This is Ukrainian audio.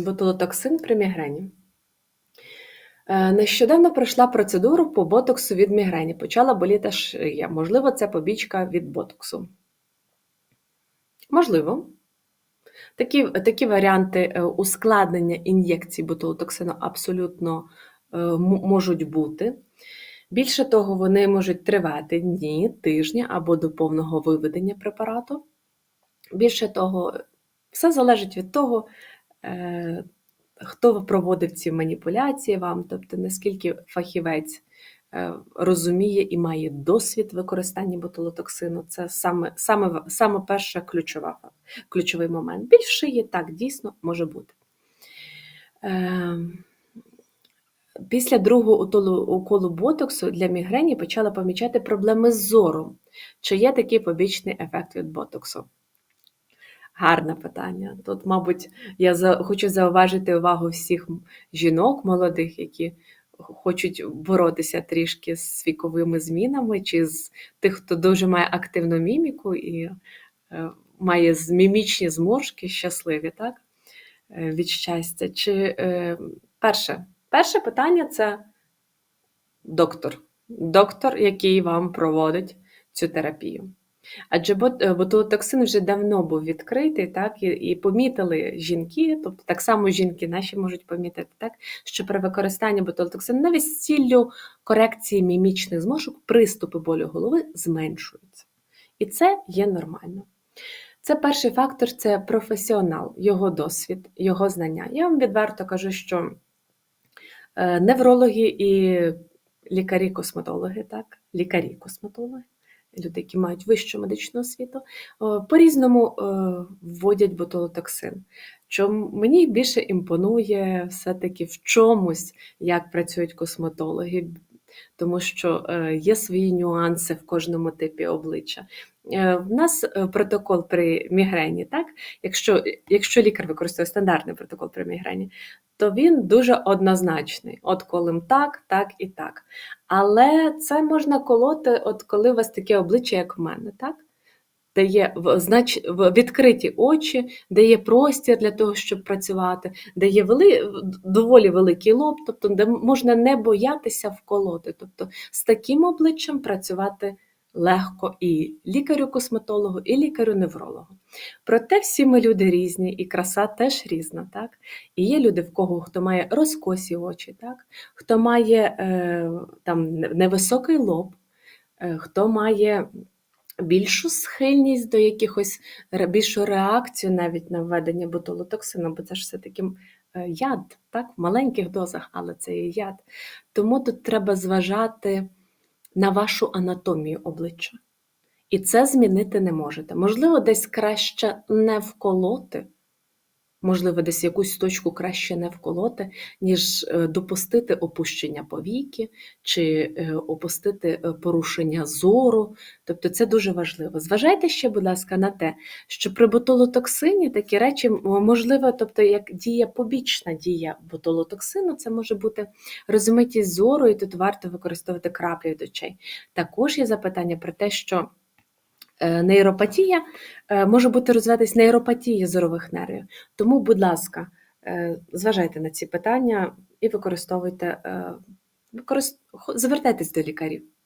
Ботулотоксин при мігрені. Е, Нещодавно пройшла процедуру по ботоксу від мігрені. Почала боліти шия. Можливо, це побічка від ботоксу. Можливо. Такі, такі варіанти е, ускладнення ін'єкцій ботулотоксину абсолютно е, можуть бути. Більше того, вони можуть тривати дні, тижні або до повного виведення препарату. Більше того, все залежить від того, хто проводив ці маніпуляції вам, тобто наскільки фахівець е, розуміє і має досвід використання ботулотоксину. Це саме, саме, саме перша ключова, ключовий момент. Більше є так, дійсно може бути. Е, Після другого уколу ботоксу для мігрені почала помічати проблеми з зором. Чи є такий побічний ефект від ботоксу? Гарне питання. Тут, мабуть, я хочу зауважити увагу всіх жінок молодих, які хочуть боротися трішки з віковими змінами, чи з тих, хто дуже має активну міміку і е, має мімічні зморшки щасливі, так? Е, від щастя. Чи е, перше, перше питання це доктор. Доктор, який вам проводить цю терапію. Адже бот- е, ботулотоксин вже давно був відкритий, так, і, і помітили жінки, тобто так само жінки наші можуть помітити, так, що при використанні ботулотоксину навіть з ціллю корекції мімічних зморшок приступи болю голови зменшуються. І це є нормально. Це перший фактор це професіонал, його досвід, його знання. Я вам відверто кажу, що е, неврологи і лікарі-косметологи, так, лікарі-косметологи, люди, які мають вищу медичну освіту, е, по-різному е, вводять ботулотоксин. Чому мені більше імпонує все-таки в чомусь, як працюють косметологи, тому що е, є свої нюанси в кожному типі обличчя. Е, В нас е, протокол при мігрені, так? Якщо, якщо лікар використовує стандартний протокол при мігрені, то він дуже однозначний. От колим так, так і так. Але це можна колоти, от коли у вас таке обличчя, як в мене, так? Де є відкриті очі, де є простір для того, щоб працювати, де є вели, доволі великий лоб, тобто де можна не боятися вколоти. Тобто з таким обличчям працювати легко і лікарю-косметологу, і лікарю-неврологу. Проте всі ми люди різні, і краса теж різна, так? І є люди, в кого хто має розкосі очі, так? хто має е, там невисокий лоб, е, хто має більшу схильність до якихось більшу реакцію навіть на введення ботулотоксину, бо це ж все-таки е, яд, так? в маленьких дозах, але це є яд. Тому тут треба зважати на вашу анатомію обличчя. І це змінити не можете. Можливо, десь краще не вколоти, можливо, десь якусь точку краще не вколоти, ніж е, допустити опущення повіки чи е, опустити е, порушення зору. Тобто це дуже важливо. Зважайте ще, будь ласка, на те, що при ботулотоксині такі речі можливо, тобто як дія побічна дія ботулотоксину, це може бути розмитість зору, і тут варто використовувати краплі від очей. Також є запитання про те, що нейропатія е, може бути розвиватись нейропатія зорових нервів. Тому, будь ласка, е, зважайте на ці питання і використовуйте, е, використ... звертайтесь до лікарів.